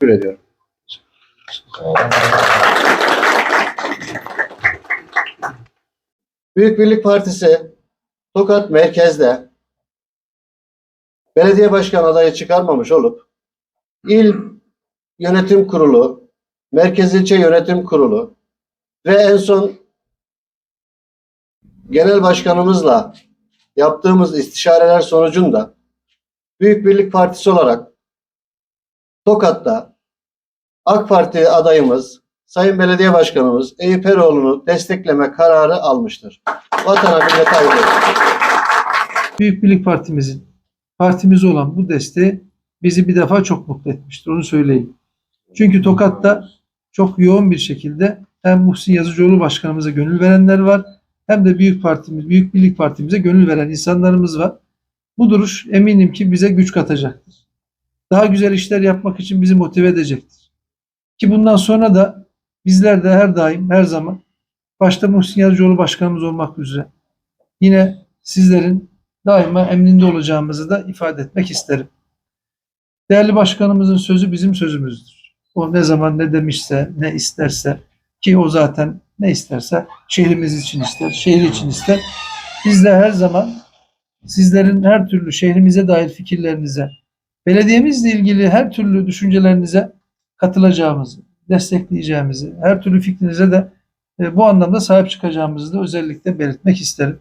Teşekkür ediyorum. Büyük Birlik Partisi Tokat merkezde belediye başkan adayı çıkarmamış olup il yönetim kurulu, merkez ilçe yönetim kurulu ve en son genel başkanımızla yaptığımız istişareler sonucunda Büyük Birlik Partisi olarak Tokat'ta AK Parti adayımız Sayın Belediye Başkanımız Eyüp Eroğlu'nu destekleme kararı almıştır. Vatana millete olsun. Büyük Birlik Partimizin partimiz olan bu desteği bizi bir defa çok mutlu etmiştir. Onu söyleyeyim. Çünkü Tokat'ta çok yoğun bir şekilde hem Muhsin Yazıcıoğlu Başkanımıza gönül verenler var hem de Büyük Partimiz, Büyük Birlik Partimize gönül veren insanlarımız var. Bu duruş eminim ki bize güç katacaktır. Daha güzel işler yapmak için bizi motive edecektir. Ki bundan sonra da bizler de her daim, her zaman başta Muhsin Yazıcıoğlu Başkanımız olmak üzere yine sizlerin daima emrinde olacağımızı da ifade etmek isterim. Değerli başkanımızın sözü bizim sözümüzdür. O ne zaman ne demişse, ne isterse ki o zaten ne isterse şehrimiz için ister, şehir için ister. Biz de her zaman sizlerin her türlü şehrimize dair fikirlerinize, belediyemizle ilgili her türlü düşüncelerinize katılacağımızı, destekleyeceğimizi, her türlü fikrinize de e, bu anlamda sahip çıkacağımızı da özellikle belirtmek isterim.